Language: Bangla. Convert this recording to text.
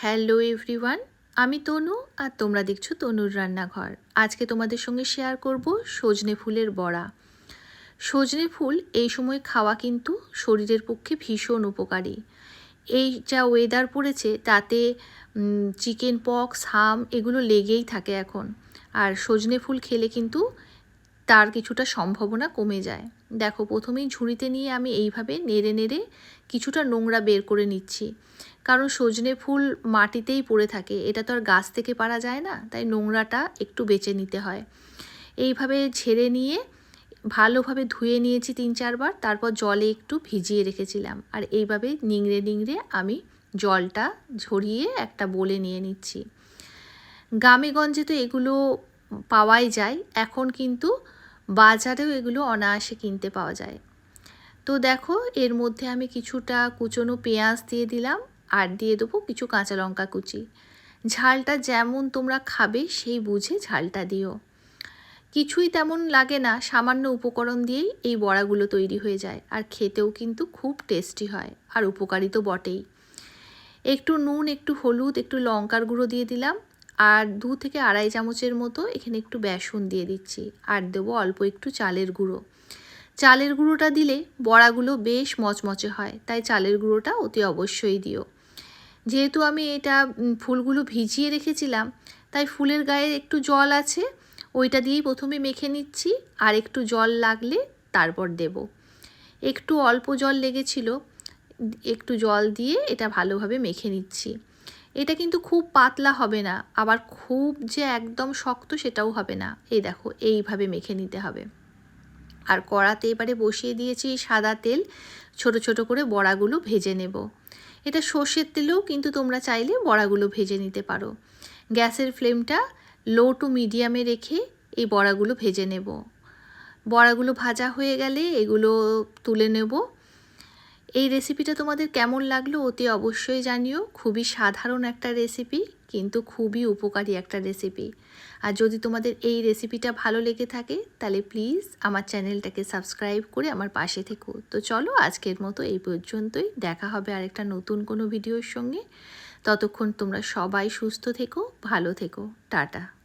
হ্যালো এভরিওয়ান, আমি তনু আর তোমরা দেখছ তনুর রান্নাঘর। আজকে তোমাদের সঙ্গে শেয়ার করব সজনে ফুলের বড়া। সজনে ফুল এই সময় খাওয়া কিন্তু শরীরের পক্ষে ভীষণ উপকারী। এই যা ওয়েদার পড়েছে, তাতে চিকেন পক্স হাম এগুলো লেগেই থাকে এখন। আর সজনে ফুল খেলে কিন্তু তার কিছুটা সম্ভাবনা কমে যায়। দেখো, প্রথমেই ঝুড়িতে নিয়ে আমি এইভাবে নেড়ে নেড়ে কিছুটা নোংরা বের করে নিচ্ছি। কারণ সজনে ফুল মাটিতেই পড়ে থাকে, এটা তো আর গাছ থেকে পারা যায় না, তাই নোংরাটা একটু বেঁচে নিতে হয়। এইভাবে ঝেড়ে নিয়ে ভালোভাবে ধুয়ে নিয়েছি তিন চারবার, তারপর জলে একটু ভিজিয়ে রেখেছিলাম। আর এইভাবে নিংড়ে নিংড়ে আমি জলটা ঝরিয়ে একটা বলে নিয়ে নিচ্ছি। গ্রামেগঞ্জে তো এগুলো পাওয়াই যায়, এখন কিন্তু বাজারেও এগুলো অনায়াসে কিনতে পাওয়া যায়। তো দেখো, এর মধ্যে আমি কিছুটা কুচনো পেঁয়াজ দিয়ে দিলাম আর দিয়ে দেবো কিছু কাঁচা লঙ্কা কুচি। ঝালটা যেমন তোমরা খাবে সেই বুঝে ঝালটা দিও। কিছুই তেমন লাগে না, সামান্য উপকরণ দিয়েই এই বড়াগুলো তৈরি হয়ে যায় আর খেতেও কিন্তু খুব টেস্টি হয় আর উপকারী তো বটেই। একটু নুন, একটু হলুদ, একটু লঙ্কার গুঁড়ো দিয়ে দিলাম আর দু থেকে আড়াই চামচের মতো এখানে একটু বেসন দিয়ে দিচ্ছি। আর দেবো অল্প একটু চালের গুঁড়ো। চালের গুঁড়োটা দিলে বড়াগুলো বেশ মচমচে হয়, তাই চালের গুঁড়োটা অতি অবশ্যই দিও। যেহেতু আমি এটা ফুলগুলো ভিজিয়ে রেখেছিলাম, তাই ফুলের গায়ে একটু জল আছে, ওইটা দিয়েই প্রথমে মেখে নিচ্ছি, আর একটু জল লাগলে তারপর দেব। একটু অল্প জল লেগেছিল, একটু জল দিয়ে এটা ভালোভাবে মেখে নিচ্ছি। এটা কিন্তু খুব পাতলা হবে না, আবার খুব যে একদম শক্ত সেটাও হবে না। এই দেখো, এইভাবে মেখে নিতে হবে। আর কড়াতে এবারে বসিয়ে দিয়েছি সাদা তেল, ছোট ছোট করে বড়াগুলো ভেজে নেব। এটা সর্ষের তেলেও কিন্তু তোমরা চাইলে বড়াগুলো ভেজে নিতে পারো। গ্যাসের ফ্লেমটা লো টু মিডিয়ামে রেখে এই বড়াগুলো ভেজে নেব। বড়াগুলো ভাজা হয়ে গেলে এগুলো তুলে নেব। এই রেসিপিটা তোমাদের কেমন লাগল অতি অবশ্যই জানিও। খুবই সাধারণ একটা রেসিপি কিন্তু খুবই উপকারী একটা রেসিপি আর যদি তোমাদের এই রেসিপিটা ভালো লেগে থাকে, তাহলে প্লিজ আমার চ্যানেলটাকে সাবস্ক্রাইব করে আমার পাশে থেকো। তো চলো আজকের মতো এই পর্যন্তই। দেখা হবে আরেকটা নতুন কোনো ভিডিওর সঙ্গে। ততক্ষণ তোমরা সবাই সুস্থ থেকো, ভালো থেকো। টাটা।